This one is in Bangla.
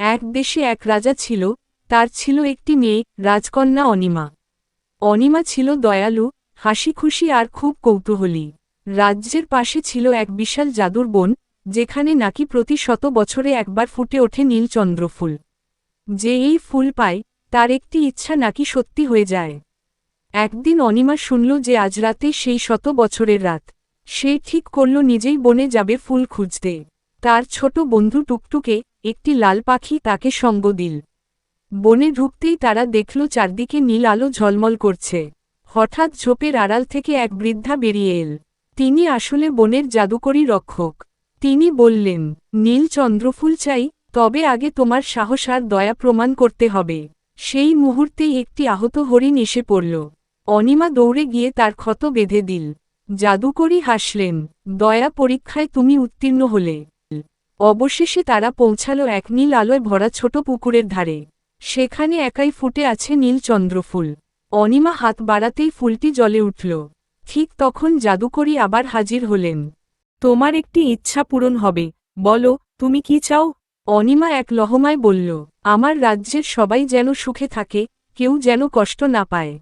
এক দেশে এক রাজা ছিল, তার ছিল একটি মেয়ে, রাজকন্যা অনিমা। অনিমা ছিল দয়ালু হাসি খুশি আর খুব কৌতূহলী। রাজ্যের পাশে ছিল এক বিশাল জাদুর বন, যেখানে নাকি প্রতি শত বছরে একবার ফুটে ওঠে নীলচন্দ্র ফুল যে এই ফুল পায়, তার একটি ইচ্ছা নাকি সত্যি হয়ে যায়। একদিন অনিমা শুনল যে আজ রাতে সেই শত বছরের রাত। সে ঠিক করল নিজেই বনে যাবে ফুল খুঁজতে। তার ছোট বন্ধু টুকটুকে একটি লাল পাখি তাকে সঙ্গ দিল। বনে ঢুকতেই তারা দেখল চারদিকে নীল আলো ঝলমল করছে। হঠাৎ ঝোপের আড়াল থেকে এক বৃদ্ধা বেরিয়ে এল। তিনি আসলে বনের জাদুকরী রক্ষক। তিনি বললেন, নীল চন্দ্রফুল চাই, তবে আগে তোমার সাহস আর দয়া প্রমাণ করতে হবে। সেই মুহূর্তেই একটি আহত হরিণ এসে পড়ল। অনিমা দৌড়ে গিয়ে তার ক্ষত বেঁধে দিল। জাদুকরী হাসলেন, দয়া পরীক্ষায় তুমি উত্তীর্ণ হলে। অবশেষে তারা পৌঁছাল এক নীল আলোয় ভরা ছোট পুকুরের ধারে। সেখানে একাই ফুটে আছে নীল চন্দ্রফুল। অনিমা হাত বাড়াতেই ফুলটি জলে উঠল। ঠিক তখন জাদুকরী আবার হাজির হলেন। তোমার একটি ইচ্ছা পূরণ হবে। বলো, তুমি কি চাও? অনিমা এক লহমায় বলল, আমার রাজ্যের সবাই যেন সুখে থাকে, কেউ যেন কষ্ট না পায়।